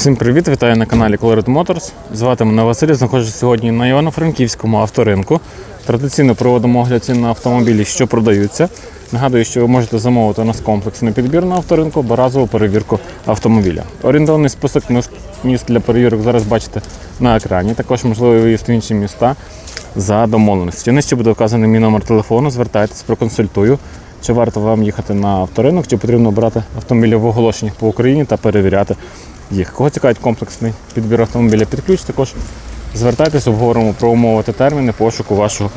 Всім привіт, вітаю на каналі Colored Motors. Звати мене Василь, знаходжусь сьогодні на Івано-Франківському авторинку. Традиційно проводимо огляд цін на автомобілі, що продаються. Нагадую, що ви можете замовити у нас комплексний підбір на авторинку разову перевірку автомобіля. Орієнтовний список міст для перевірок зараз бачите на екрані. Також можливий виїзд в інші міста за домовленості. Нижче буде вказаний мій номер телефону. Звертайтесь, проконсультую. Чи варто вам їхати на авторинок, чи потрібно брати автомобілі в оголошеннях по Україні та перевіряти їх. Кого цікавить комплексний підбір автомобіля під ключ, також звертайтесь, обговоримо про умови та терміни пошуку вашого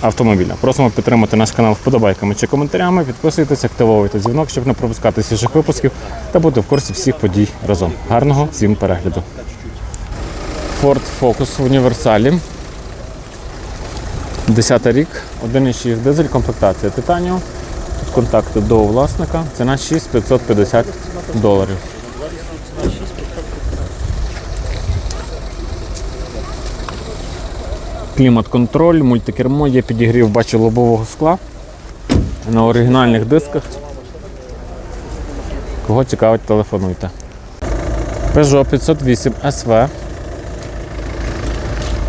автомобіля. Просимо підтримати наш канал вподобайками чи коментарями, підписуйтесь, активовуйте дзвінок, щоб не пропускати свіжих випусків та бути в курсі всіх подій разом. Гарного всім перегляду. Ford Focus в універсалі. 10 рік, 1,6 дизель, комплектація. Тут контакти до власника. Ціна 6550 доларів. Клімат-контроль, мультикермо, є підігрів, бачу лобового скла на оригінальних дисках. Кого цікавить, телефонуйте. Peugeot 508 SV.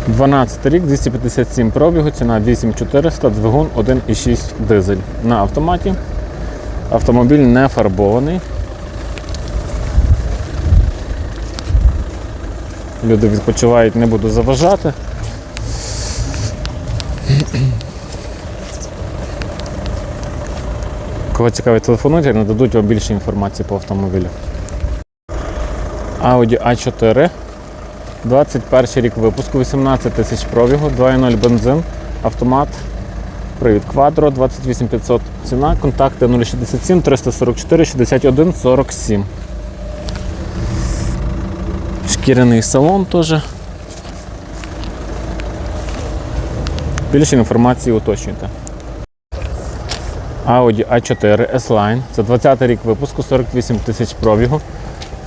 12 рік, 257 пробігу, ціна 8400, двигун 1,6 дизель. На автоматі. Автомобіль не фарбований. Люди відпочивають, не буду заважати. Кого цікавить, телефонуйте, нададуть вам більше інформації по автомобілю. Audi A4. 21 рік випуску, 18 тисяч пробігу, 2.0 бензин, автомат. Привід Quattro, 28500 ціна, контакти 067 344 61 47. Шкіряний салон теж. Більше інформації уточнюйте. Audi A4 S-Line. Це 20 рік випуску, 48 тисяч пробігу.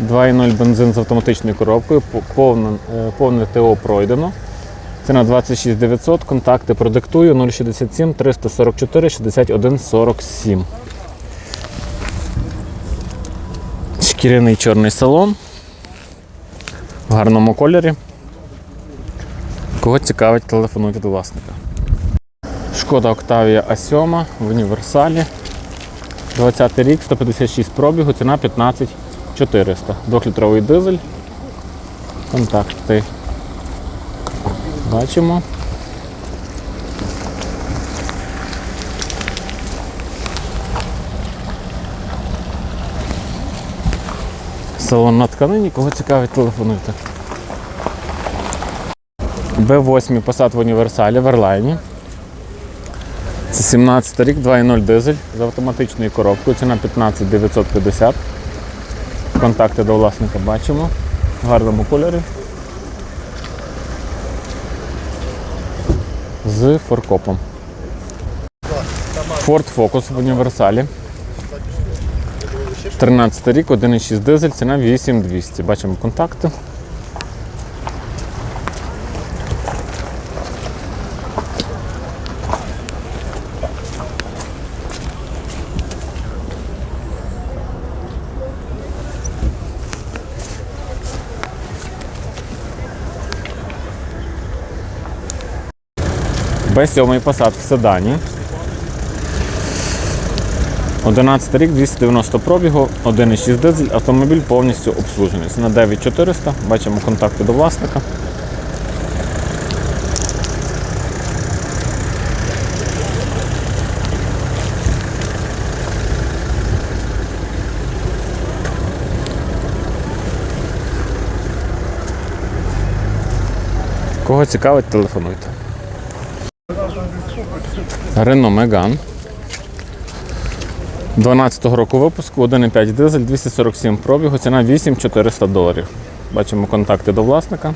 2.0 бензин з автоматичною коробкою. Повне, е, повне ТО пройдено. Ціна 26 900. Контакти продиктую 067 344 61 47. Шкіряний чорний салон. В гарному кольорі. Кого цікавить, телефонуйте до власника. Шкода Octavia A7 в універсалі. 20 рік, 156 пробігу, ціна 15 400. Двохлітровий дизель. Контакти. Бачимо. Салон на тканині, кого цікавить, телефонуйте. Б8 Passat в універсалі в Ерлайні. Це 17 рік, 2.0 дизель з автоматичною коробкою. Ціна 15 950. Контакти до власника бачимо. В гарному кольорі. З форкопом. Ford Focus в універсалі. 13 рік, 1,6 дизель, ціна 8200. Бачимо контакти. Б7 Passat в седані. 11 рік, 290 пробігу, 1,6 дизель, автомобіль повністю обслужений. На 9400, бачимо контакти до власника. Кого цікавить, телефонуйте. Renault Megane. 12-го року випуску, 1,5 дизель, 247 пробігу, ціна 8400 доларів. Бачимо контакти до власника.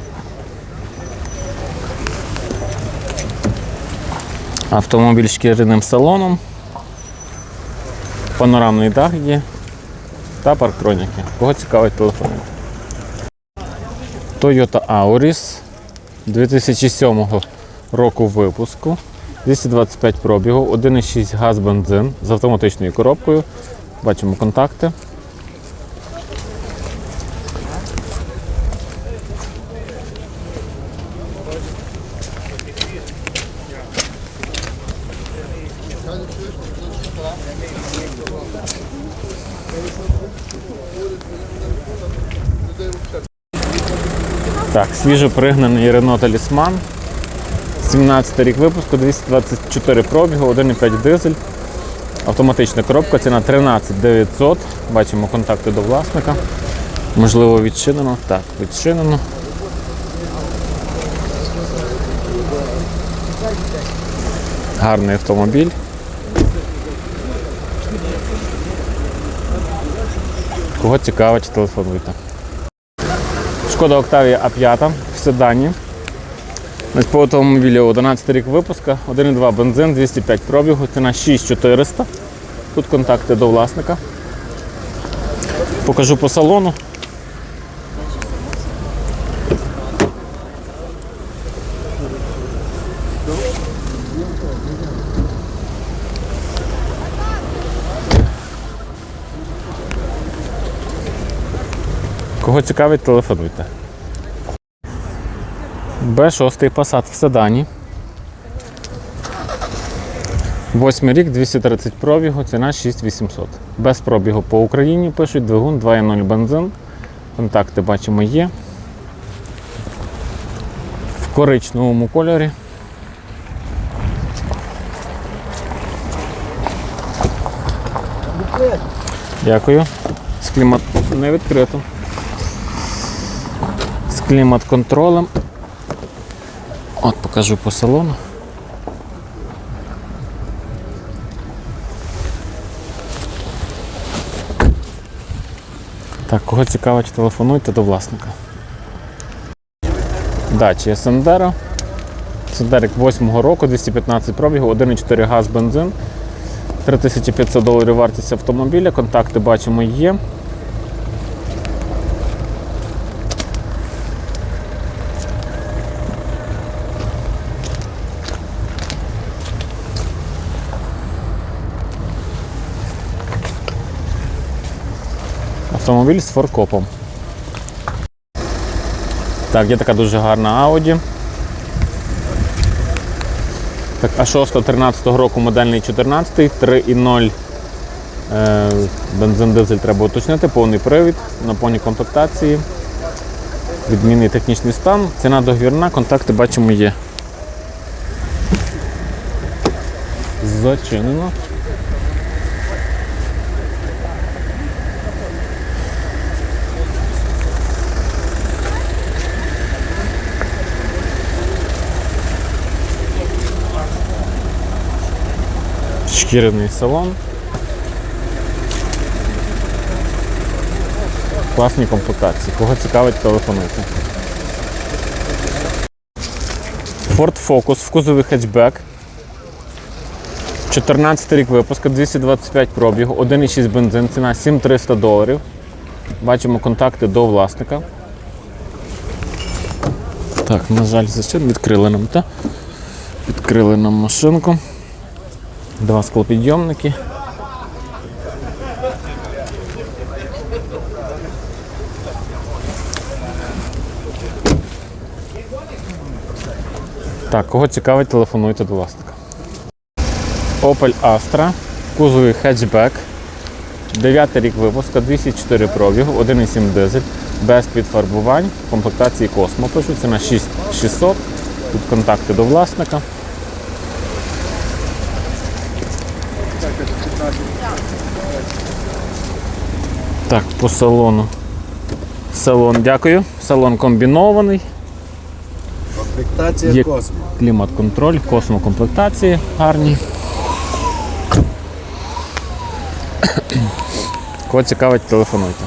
Автомобіль шкіряним салоном. Панорамний дах є та парктроніки. Кого цікавить телефон? Toyota Auris 2007 року випуску. 225 пробігу, 1,6 газ бензин з автоматичною коробкою. Бачимо контакти. Так, свіжо пригнаний Renault Талісман. 17 рік випуску, 224 пробігу, 1,5 дизель. Автоматична коробка, ціна 13 900. Бачимо контакти до власника. Можливо, відчинено. Так, відчинено. Гарний автомобіль. Кого цікавить, телефонуйте. Шкода Octavia A5 в седані. Ось По автомобілі 11 рік випуска, 1,2 бензин, 205 пробігу, ціна 6400. Тут контакти до власника. Покажу по салону. Кого цікавить, телефонуйте. Б6 Passat в седані. Восьмий рік, 230 пробігу, ціна 6800. Без пробігу по Україні пишуть двигун 2.0 бензин. Контакти бачимо є. В коричневому кольорі. Дякую. З клімат не відкрито. З клімат-контролем. От покажу по салону. Так, кого цікавить, телефонуйте до власника. Дачі Сендера. Сендерик 8 року, 215 пробігу, 1,4 газ бензин. 3500 доларів вартість автомобіля. Контакти бачимо є. Автомобіль з форкопом. Так, є така дуже гарна Audi. Так, а 6 13 року модельний 14, 3,0 е, бензин дизель треба уточнити, повний привід на повній комплектації. Відмінний технічний стан. Ціна договірна, контакти бачимо є. Зачинено. Шкіряний салон. Класні комплектації. Кого цікавить, телефонуйте. Ford Focus в кузові хетчбек. 14 рік випуску, 225 пробігу, 1,6 бензин, ціна 7300 доларів. Бачимо контакти до власника. Так, на жаль, зачем відкрили нам, та? Відкрили нам машинку. Два склопідйомники. Так, кого цікавить, телефонуйте до власника. Opel Astra в кузові хетчбек. 9 рік випуска, 204 пробігу, 1,7 дизель, без підфарбувань, комплектації Космо пишуть, ціна 6600. Тут контакти до власника. Так, по салону. Салон, дякую. Салон комбінований. Комплектація Є Космо. клімат-контроль, космокомплектації гарні. Кого цікавить, телефонуйте.